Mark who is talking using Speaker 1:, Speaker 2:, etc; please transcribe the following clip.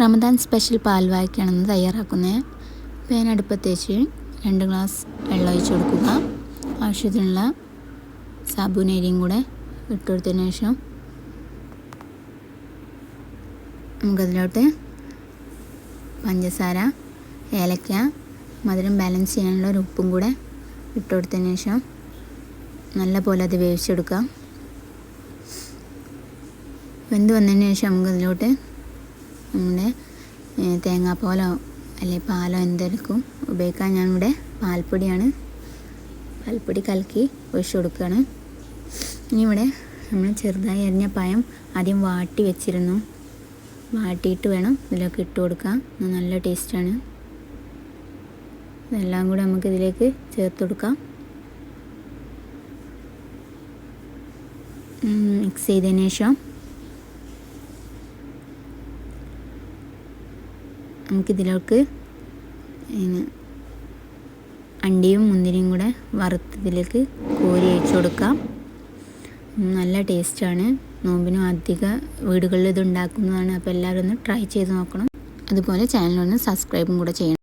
Speaker 1: Ramadan special പാൽവായ്ക്കാണ് ഇന്ന് തയ്യാറാക്കുന്നത് pan അടുപ്പത്തേച്ച് രണ്ട് ഗ്ലാസ് വെള്ളം ഒഴിച്ച് കൊടുക്കുക. ആവശ്യത്തിനുള്ള സാബുനേരിയും കൂടെ ഇട്ട് കൊടുത്തതിന് ശേഷം നമുക്കതിലോട്ട് പഞ്ചസാര ഏലക്ക മധുരം ബാലൻസ് ചെയ്യാനുള്ള ഒരു ഉപ്പും കൂടെ ഇട്ട് കൊടുത്തതിന് ശേഷം നല്ല പോലെ അത് വേവിച്ചെടുക്കാം വെന്ത് വന്നതിന് ശേഷം നമുക്കതിലോട്ട് നമ്മുടെ തേങ്ങാപ്പാലോ അല്ലെ പാലോ എന്തെടുക്കും. ഉപയോഗിക്കാൻ ഞാനിവിടെ പാൽപ്പൊടിയാണ്. പാൽപ്പൊടി കലക്കി ഒഴിച്ചു കൊടുക്കുകയാണ്. ഇനി ഇവിടെ നമ്മൾ ചെറുതായി അരിഞ്ഞ പഴം ആദ്യം വാട്ടി വെച്ചിരുന്നു. വാട്ടിയിട്ട് വേണം ഇതിലൊക്കെ ഇട്ട് കൊടുക്കാം നല്ല ടേസ്റ്റാണ് ഇതെല്ലാം കൂടെ നമുക്ക് ഇതിലേക്ക് ചേർത്ത് കൊടുക്കാം. മിക്സ് ചെയ്തതിന് ശേഷം നമുക്കിതിലേക്ക് അണ്ടിയും മുന്തിരിയും കൂടെ വറുത്തതിലേക്ക് കോരി അയച്ചു കൊടുക്കാം. നല്ല ടേസ്റ്റാണ്. നോമ്പിനും അധിക വീടുകളിൽ ഇത് ഉണ്ടാക്കുന്നതാണ്. അപ്പോൾ എല്ലാവരും ഒന്ന് ട്രൈ ചെയ്ത് നോക്കണം. അതുപോലെ ചാനലൊന്ന് സബ്സ്ക്രൈബും കൂടെ ചെയ്യണം.